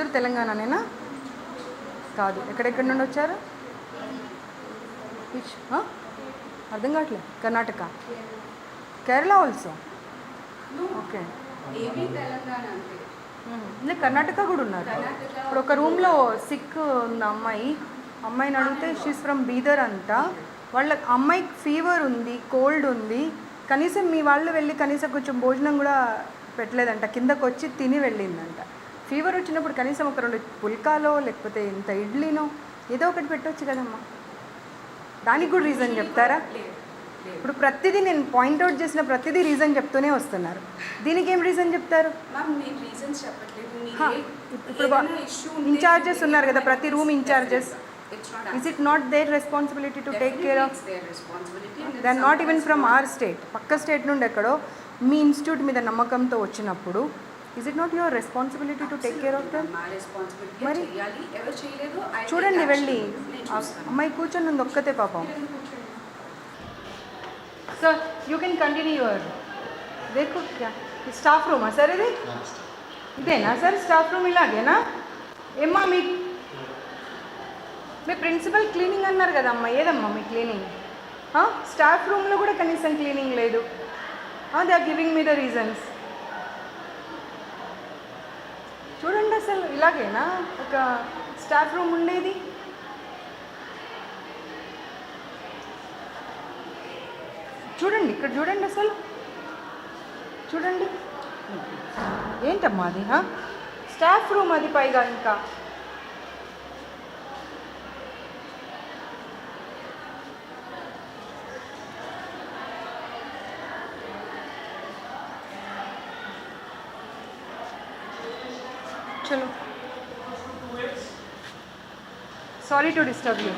మీరు తెలంగాణనేనా? కాదు. ఎక్కడెక్కడి నుండి వచ్చారు? అర్థం కావట్లేదు కర్ణాటక. కేరళ ఆల్సో? ఓకే. అంటే కర్ణాటక కూడా ఉన్నారు. ఇప్పుడు ఒక రూమ్లో సిక్ ఉంది అమ్మాయి అమ్మాయిని అడిగితే షీస్ ఫ్రమ్ బీదర్ అంట. వాళ్ళ అమ్మాయికి ఫీవర్ ఉంది కోల్డ్ ఉంది. కనీసం మీ వాళ్ళు వెళ్ళి కనీసం కొంచెం భోజనం కూడా పెట్టలేదంట. కిందకు వచ్చి తిని వెళ్ళిందంట. ఫీవర్ వచ్చినప్పుడు కనీసం ఒక రెండు పుల్కాలో లేకపోతే ఇంత ఇడ్లీనో ఏదో ఒకటి పెట్టవచ్చు కదమ్మా. దానికి కూడా రీజన్ చెప్తారా? ఇప్పుడు ప్రతిదీ నేను పాయింట్అవుట్ చేసిన ప్రతిదీ రీజన్ చెప్తూనే వస్తున్నారు. దీనికి ఏం రీజన్ చెప్తారు? ఇప్పుడు ఇన్ఛార్జెస్ ఉన్నారు కదా ప్రతి room incharges is it not their responsibility to take care of they are not even from. Or state పక్క స్టేట్ నుండి ఎక్కడో మీ ఇన్స్టిట్యూట్ మీద నమ్మకంతో వచ్చినప్పుడు is it not your responsibility to take care of them మరి? చూడండి. వెళ్ళి. అమ్మాయి కూర్చొని ఉంది ఒక్కతే పాపం. Sir you can continue your దేకు staff రూమా సార్ ఇది? ఇదేనా సార్ స్టాఫ్ రూమ్ ఇలాగేనా? ఏమ్మా మీ మీ ప్రిన్సిపల్ క్లీనింగ్ అన్నారు కదమ్మా ఏదమ్మా మీ క్లీనింగ్ స్టాఫ్ రూమ్లో కూడా కనీసం క్లీనింగ్ లేదు. They are giving me the reasons చూడండి అసలు ఇలాగేనా? ఒక స్టాఫ్ రూమ్ ఉండేది? చూడండి ఇక్కడ చూడండి అసలు. చూడండి. ఏంటమ్మా అది స్టాఫ్ రూమ్ అది పైగా ఇంకా. sorry to disturb you.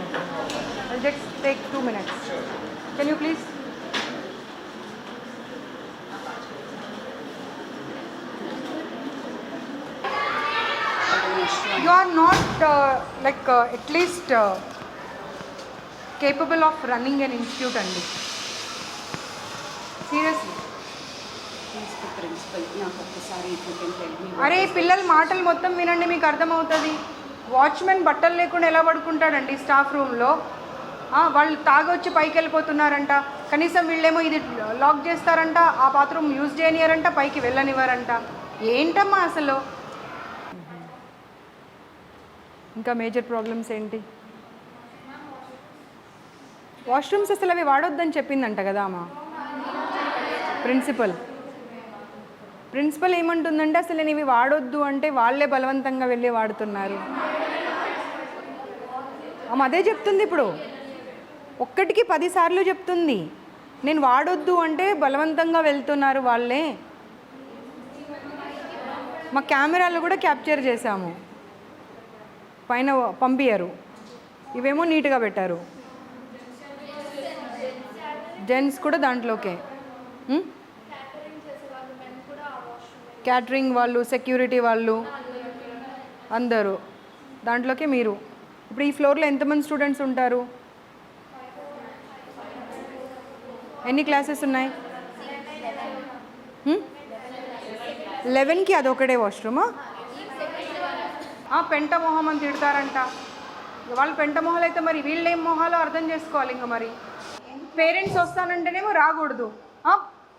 I'll just take two minutes. Can you please? You are not uh, like uh, at least uh, capable of running an institute, Andy. Seriously. అరే పిల్లల మాటలు మొత్తం వినండి మీకు అర్థమవుతుంది. వాచ్మెన్ బట్టలు లేకుండా ఎలా పడుకుంటాడండి స్టాఫ్ రూమ్లో వాళ్ళు తాగొచ్చి పైకి వెళ్ళిపోతున్నారంట కనీసం వీళ్ళేమో ఇది లాక్ చేస్తారంట ఆ బాత్రూమ్ యూజ్ చేయనియారంట పైకి వెళ్ళనివ్వరంట. ఏంటమ్మా అసలు? ఇంకా మేజర్ ప్రాబ్లమ్స్ ఏంటి? వాష్రూమ్స్ అసలు అవి వాడొద్దని చెప్పిందంట కదా అమ్మా. ప్రిన్సిపల్ ప్రిన్సిపల్ ఏమంటుందంటే అసలు నేను ఇవి వాడొద్దు అంటే వాళ్ళే బలవంతంగా వెళ్ళి వాడుతున్నారు. ఆమె అదే చెప్తుంది ఇప్పుడు. ఒక్కటికి పదిసార్లు చెప్తుంది. నేను వాడొద్దు అంటే బలవంతంగా వెళ్తున్నారు వాళ్ళే. మా కెమెరాలు కూడా క్యాప్చర్ చేశాము. పైన పంపించారు ఇవేమో నీట్గా పెట్టారు. జెంట్స్ కూడా దాంట్లోకే. క్యాటరింగ్ వాళ్ళు సెక్యూరిటీ వాళ్ళు అందరూ. దాంట్లోకి మీరు. ఇప్పుడు ఈ ఫ్లోర్లో ఎంతమంది స్టూడెంట్స్ ఉంటారు? ఎన్ని క్లాసెస్ ఉన్నాయి? లెవెన్కి అది ఒకటే వాష్రూమా పెంట మొహం అని తిడతారంట. వాళ్ళు పెంట మొహాలు అయితే మరి వీళ్ళు ఏం మొహాలో అర్థం చేసుకోవాలి ఇంకా మరి. పేరెంట్స్ వస్తానంటేనేమో రాకూడదు.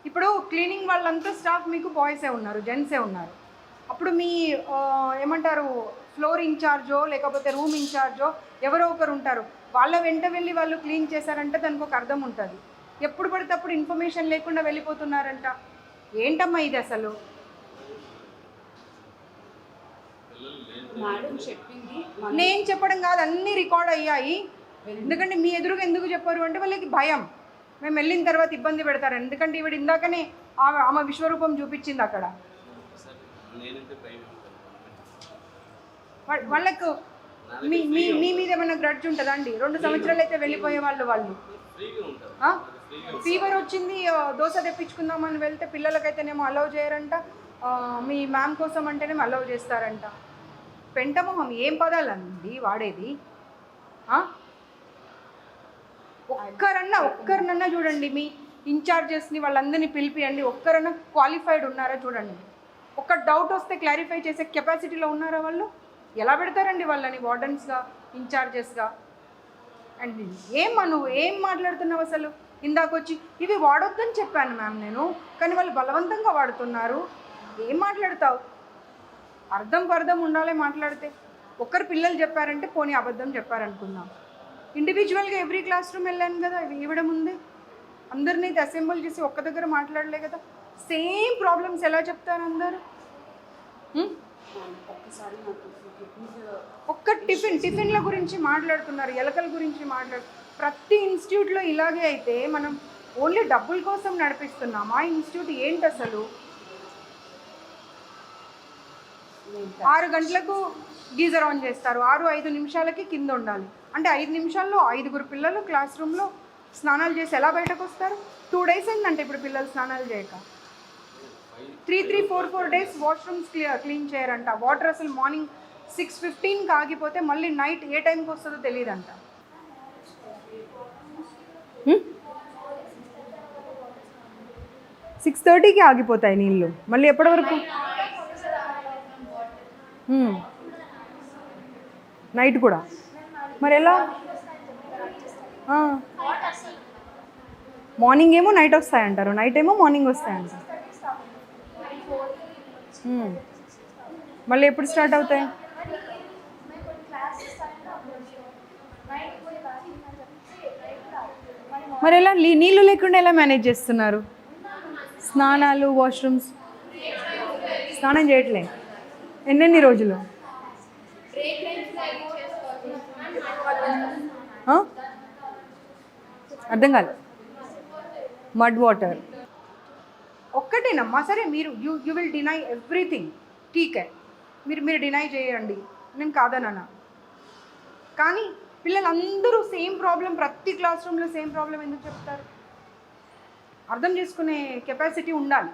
ఇప్పుడు క్లీనింగ్ వాళ్ళంతా స్టాఫ్ మీకు బాయ్సే ఉన్నారు జెంట్సే ఉన్నారు. అప్పుడు మీ ఏమంటారు ఫ్లోర్ ఇన్ఛార్జో లేకపోతే రూమ్ ఇన్ఛార్జో ఎవరో ఒకరు ఉంటారు. వాళ్ళ వెంట వెళ్ళి వాళ్ళు క్లీన్ చేశారంటే దానికి ఒక అర్థం ఉంటుంది. ఎప్పుడు పడితే అప్పుడు ఇన్ఫర్మేషన్ లేకుండా వెళ్ళిపోతున్నారంట. ఏంటమ్మా ఇది అసలు? నేను చెప్పడం కాదు అన్నీ రికార్డ్ అయ్యాయి. ఎందుకంటే మీ ఎదురుగా ఎందుకు చెప్పారు అంటే వాళ్ళకి భయం. మేము వెళ్ళిన తర్వాత ఇబ్బంది పెడతారు. ఎందుకంటే ఈవిడ ఇందాకనే ఆమె ఆమె విశ్వరూపం చూపించింది అక్కడ. వాళ్ళకు మీ మీ మీ మీద ఏమైనా గ్రడ్జ్ ఉంటుందా అండి? రెండు సంవత్సరాలు అయితే వెళ్ళిపోయే వాళ్ళు వాళ్ళు. ఫీవర్ వచ్చింది దోశ తెప్పించుకుందామని వెళ్తే పిల్లలకైతేనేమో అలౌ చేయరంట. మీ మ్యామ్ కోసం అంటేనేమో అలౌ చేస్తారంట. పెంటమొహం ఏం పదాలండి వాడేది? ఆ? ఒక్కరన్నా ఒక్కరినన్నా చూడండి మీ ఇన్ఛార్జెస్ని వాళ్ళందరినీ పిలిపియండి. ఒక్కరన్నా క్వాలిఫైడ్ ఉన్నారా చూడండి. ఒక్క డౌట్ వస్తే క్లారిఫై చేసే కెపాసిటీలో ఉన్నారా వాళ్ళు? ఎలా పెడతారండి వాళ్ళని వార్డెన్స్గా ఇన్ఛార్జెస్గా? అండ్ ఏమ్మా నువ్వు ఏం మాట్లాడుతున్నావు అసలు? ఇందాకొచ్చి ఇవి వాడొద్దని చెప్పాను మ్యామ్ నేను కానీ వాళ్ళు బలవంతంగా వాడుతున్నారు. ఏం మాట్లాడతావు? అర్థం పర్థం ఉండాలి మాట్లాడితే. ఒక్కరు పిల్లలు చెప్పారంటే పోనీ అబద్ధం చెప్పారనుకుందాం. ఇండివిజువల్గా ఎవ్రీ క్లాస్ రూమ్ వెళ్ళాను కదా ఇవి ఇవ్వడం ఉంది అందరినీ అసెంబుల్ చేసి ఒక్క దగ్గర మాట్లాడలే కదా. సేమ్ ప్రాబ్లమ్స్ ఎలా చెప్తారు అందరు? హ్మ్? ఒక్కసారి నాకు కిడ్నీ ఒక్క టిఫిన్ టిఫిన్ల గురించి మాట్లాడుతున్నారు ఎలకల గురించి మాట్లాడు ప్రతి ఇన్స్టిట్యూట్లో ఇలాగే అయితే మనం ఓన్లీ డబ్బుల కోసం నడిపిస్తున్నాం ఆ ఇన్స్టిట్యూట్ ఏంటి అసలు? ఆరు గంటలకు గీజర్ ఆన్ చేస్తారు ఆరు ఐదు నిమిషాలకి కింద ఉండాలి. అంటే ఐదు నిమిషాల్లో ఐదుగురు పిల్లలు క్లాస్ రూమ్లో స్నానాలు చేసి ఎలా బయటకు వస్తారు? టూ డేస్ అయిందంటే ఇప్పుడు పిల్లలు స్నానాలు చేయక. Three three four four days washrooms clear clean చేయరంట. Water అసలు మార్నింగ్ సిక్స్ ఫిఫ్టీన్కి ఆగిపోతే మళ్ళీ నైట్ ఏ టైంకి వస్తుందో తెలియదంట. Hmm? సిక్స్ థర్టీకి ఆగిపోతాయి నీళ్ళు. మళ్ళీ ఎప్పటి వరకు? Hmm. నైట్ కూడా. మరి ఎలా? మార్నింగ్ ఏమో నైట్ వస్తాయంటారు. నైట్ ఏమో మార్నింగ్ వస్తాయంటారు. Hmm. మళ్ళీ ఎప్పుడు స్టార్ట్ అవుతాయి? మరి ఎలా? నీళ్ళు లేకుండా ఎలా మేనేజ్ చేస్తున్నారు? స్నానాలు వాష్రూమ్స్ స్నానం చేయట్లే. ఎన్నెన్ని రోజులు ఆ? అర్థం కాదు మడ్ వాటర్ ఒక్కటేనమ్మా సరే మీరు you you will deny everything టీకే మీరు మీరు డినై చేయండి నేను కాదనన్నా కానీ పిల్లలందరూ సేమ్ ప్రాబ్లం ప్రతి క్లాస్ రూమ్లో సేమ్ ప్రాబ్లం ఎందుకు చెప్తారు? అర్థం చేసుకునే కెపాసిటీ ఉండాలి.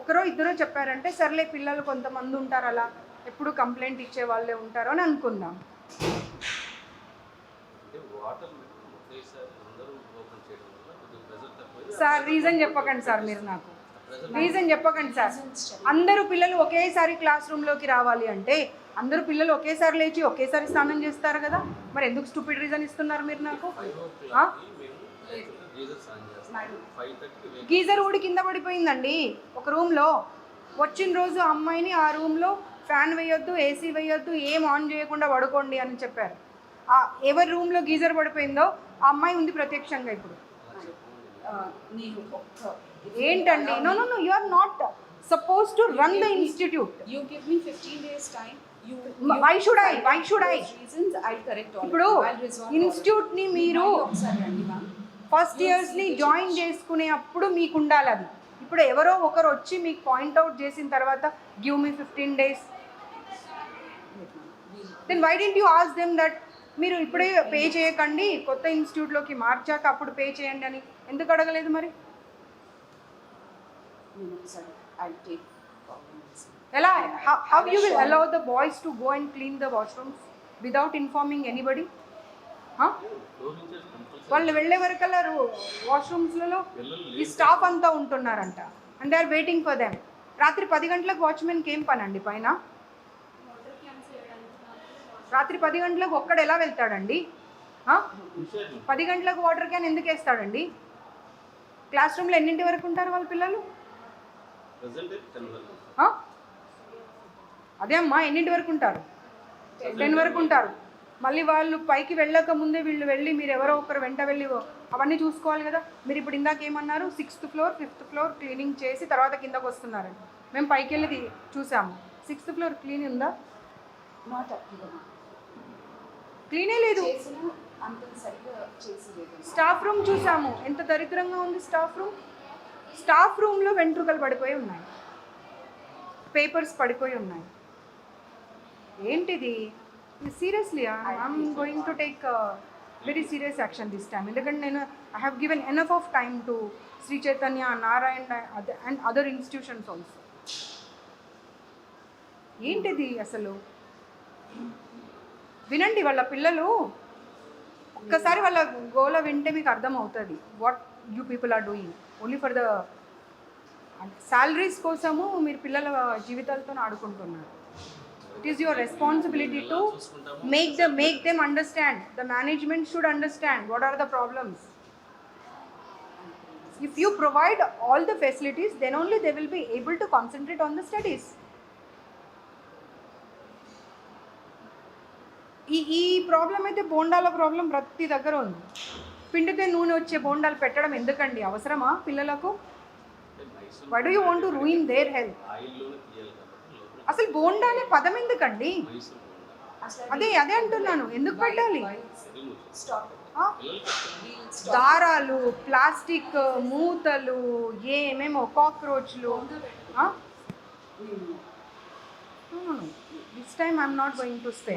ఒకరో ఇద్దరో చెప్పారంటే సర్లే పిల్లలు కొంతమంది ఉంటారు అలా ఎప్పుడు కంప్లైంట్ ఇచ్చే వాళ్ళే ఉంటారు అని అనుకుందాం. సార్ రీజన్ చెప్పకండి సార్ మీరు నాకు. రీజన్ చెప్పకండి సార్. అందరూ పిల్లలు ఒకేసారి క్లాస్ రూమ్లోకి రావాలి అంటే అందరూ పిల్లలు ఒకేసారి లేచి ఒకేసారి స్నానం చేస్తారు కదా? మరి ఎందుకు స్టూపిడ్ రీజన్ ఇస్తున్నారు మీరు నాకు? గీజర్ ఊడి కింద పడిపోయిందండి. ఒక రూమ్లో వచ్చిన రోజు అమ్మాయిని ఆ రూమ్లో ఫ్యాన్ వేయొద్దు ఏసీ వేయొద్దు ఏం ఆన్ చేయకుండా పడుకోండి అని చెప్పారు. ఆ ఎవరి రూమ్లో గీజర్ పడిపోయిందో ఆ అమ్మాయి ఉంది ప్రత్యక్షంగా ఇప్పుడు. ఏంటండి? No no no you are not suppose to run the institute you give me fifteen days time why should I why should I reasons I correct ఇప్పుడు ఇన్స్టిట్యూట్ని మీరు ఫస్ట్ ఇయర్స్ని జాయిన్ చేసుకునే అప్పుడు మీకు ఉండాలి అది. ఇప్పుడు ఎవరో ఒకరు వచ్చి మీకు పాయింట్అవుట్ చేసిన తర్వాత give me fifteen days then why didn't you ask them that మీరు ఇప్పుడే పే చేయకండి కొత్త ఇన్స్టిట్యూట్లోకి మార్చాక అప్పుడు పే చేయండి అని. ఎందుకు అడగలేదు మరి? ఎలా? How you will allow the boys to go and clean the washrooms without informing anybody వాళ్ళు వెళ్ళే వరకల్లా వాష్రూమ్స్లలో ఈ స్టాఫ్ అంతా ఉంటున్నారంట. And they are waiting for them రాత్రి పది గంటలకు వాచ్మెన్కి ఏం పని అండి పైన? రాత్రి పది గంటలకు ఒక్కడు ఎలా వెళ్తాడండి? పది గంటలకు వాటర్ క్యాన్ ఎందుకు వేస్తాడండి? క్లాస్ రూమ్లో ఎన్నింటి వరకు ఉంటారు వాళ్ళ పిల్లలు? అదే అమ్మా ఎన్నింటి వరకు ఉంటారు? టెన్ వరకు ఉంటారు. మళ్ళీ వాళ్ళు పైకి వెళ్ళక ముందే వీళ్ళు వెళ్ళి మీరు ఎవరో ఒకరు వెంట వెళ్ళి అవన్నీ చూసుకోవాలి కదా. మీరు ఇప్పుడు ఇందాక ఏమన్నారు? Sixth floor fifth floor cleaning చేసి తర్వాత కిందకు వస్తున్నారు మేము పైకి వెళ్ళి చూసాము. సిక్స్త్ ఫ్లోర్ క్లీన్ ఉందా? క్లీనే లేదు. స్టాఫ్ రూమ్ చూసాము. ఎంత దరిద్రంగా ఉంది స్టాఫ్ రూమ్. స్టాఫ్ రూమ్లో వెంట్రుకలు పడిపోయి ఉన్నాయి. పేపర్స్ పడిపోయి ఉన్నాయి. ఏంటిది? Seriously I'm going to take very serious action this time ఎందుకంటే నేను I have given enough of time to Shri Chaitanya Narayana and other institutions also ఏంటిది అసలు? వినండి వాళ్ళ పిల్లలు ఒక్కసారి వాళ్ళ గోల వింటే మీకు అర్థం అవుతుంది what you people are doing only for the salaries కోసము మీరు పిల్లల జీవితాలతో ఆడుకుంటున్నారు. It is your responsibility to make the make them understand the management should understand what are the problems if you provide all the facilities then only they will be able to concentrate on the studies ఈ ఈ problem అయితే బోండాల problem ప్రతి దగ్గర ఉంది. పిండితే నూనె వచ్చే బోండాలు పెట్టడం ఎందుకండి? అవసరమా పిల్లలకు? Why do you want to ruin their health అసలు బోండా అనే పదం ఎందుకండి? అదే అదే అంటున్నాను. ఎందుకు పెట్టాలి? దారాలు ప్లాస్టిక్ మూతలు ఏమేమో కాక్రోచ్లు this time I'm not going to stay